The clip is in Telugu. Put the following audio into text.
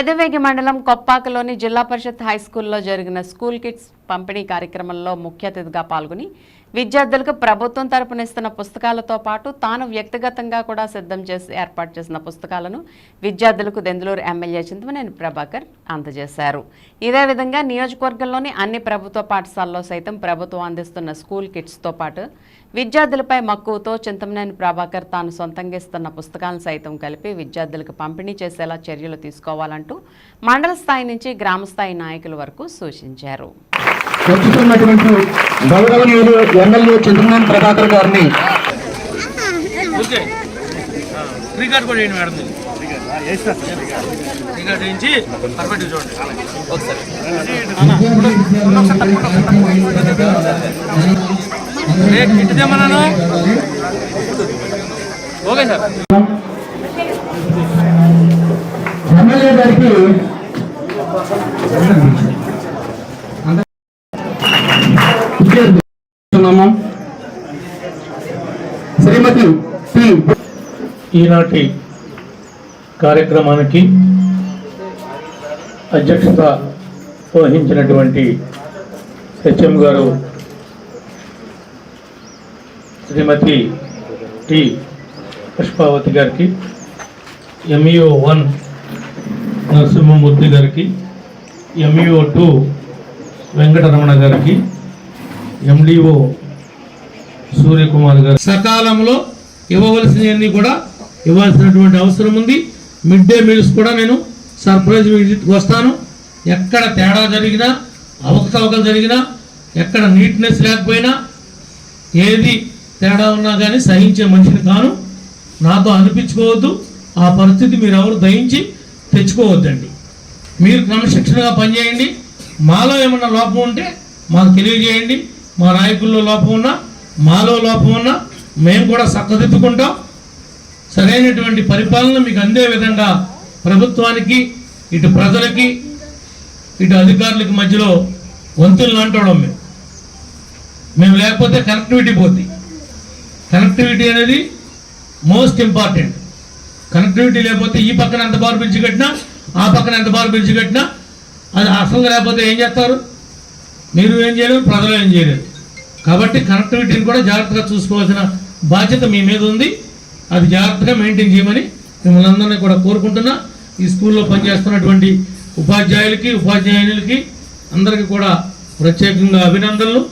పెదవేగి మండలం కొప్పాకలోని జిల్లా పరిషత్ హై స్కూల్లో జరిగిన స్కూల్ కిడ్స్ పంపిణీ కార్యక్రమంలో ముఖ్య అతిథిగా పాల్గొని విద్యార్థులకు ప్రభుత్వం తరపున ఇస్తున్న పుస్తకాలతో పాటు తాను వ్యక్తిగతంగా కూడా సిద్ధం చేసి ఏర్పాటు చేసిన పుస్తకాలను విద్యార్థులకు దెందులూరు ఎమ్మెల్యే చింతమనేని ప్రభాకర్ అందజేశారు. ఇదే విధంగా నియోజకవర్గంలోని అన్ని ప్రభుత్వ పాఠశాలలో సైతం ప్రభుత్వం అందిస్తున్న స్కూల్ కిట్స్తో పాటు విద్యార్థులపై మక్కువతో చింతమనేని ప్రభాకర్ తాను సొంతంగా ఇస్తున్న పుస్తకాలను సైతం కలిపి విద్యార్థులకు పంపిణీ చేసేలా చర్యలు తీసుకోవాలంటూ మండల స్థాయి నుంచి గ్రామ స్థాయి నాయకుల వరకు సూచించారు. వచ్చుతున్నటువంటి గౌరవనీయులు ఎమ్మెల్యే చంద్రబాబు ప్రభాకర్ గారిని ఓకే రికార్డ్ కూడా వేయండి మేడం రికార్డ్ వేయించి పర్ఫెక్ట్ చూడండి. ఒకసారి ఏ కిట్ తెమ్మన్నాను? Okay sir. ఎమ్మెల్యే గారికి ఇస్తున్నాము. శ్రీమతి ఈనాటి కార్యక్రమానికి అధ్యక్షత వహించినటువంటి హెచ్ఎం గారు శ్రీమతి టి పుష్పావతి గారికి ఎంఈఓ వన్ నరసింహమూర్తి గారికి ఎంఈఓ టూ వెంకటరమణ గారికి ఎండిఓ సూర్యకుమార్ గారు. సకాలంలో ఇవ్వవలసినవన్నీ కూడా ఇవ్వాల్సినటువంటి అవసరం ఉంది. మిడ్ డే మీల్స్ కూడా నేను సర్ప్రైజ్ విజిట్కి వస్తాను. ఎక్కడ తేడా జరిగినా అవకతవకలు జరిగినా ఎక్కడ నీట్నెస్ లేకపోయినా ఏది తేడా ఉన్నా కానీ సహించే మనిషిని కాను. నాతో అనిపించుకోవద్దు. ఆ పరిస్థితి మీరు ఎవరు దయించి తెచ్చుకోవద్దండి. మీరు క్రమశిక్షణగా పనిచేయండి. మాలో ఏమన్నా లోపం ఉంటే మాకు తెలియజేయండి. మా నాయకుల్లో లోపం ఉన్నా మాలో లోపం ఉన్నా మేము కూడా చక్కదిద్దుకుంటాం సరైనటువంటి పరిపాలన మీకు అందే విధంగా ప్రభుత్వానికి ఇటు ప్రజలకి ఇటు అధికారులకి మధ్యలో వంతులు అంటడం మేము. మేము లేకపోతే కనెక్టివిటీ పోద్ది. కనెక్టివిటీ అనేది మోస్ట్ ఇంపార్టెంట్. కనెక్టివిటీ లేకపోతే ఈ పక్కన ఎంత బారు బ్రిడ్జ్ కట్టినా ఆ పక్కన ఎంత బారు బ్రిడ్జ్ కట్టినా అది అసలు లేకపోతే ఏం చేస్తారు? మీరు ఏం చేయలేరు ప్రజలు ఏం చేయలేరు. కాబట్టి కనెక్టివిటీని కూడా జాగ్రత్తగా చూసుకోవాల్సిన బాధ్యత మీ మీద ఉంది. అది జాగ్రత్తగా మెయింటైన్ చేయమని మిమ్మల్ని అందరినీ కూడా కోరుకుంటున్నా. ఈ స్కూల్లో పనిచేస్తున్నటువంటి ఉపాధ్యాయులకి ఉపాధ్యాయులకి అందరికీ కూడా ప్రత్యేకంగా అభినందనలు.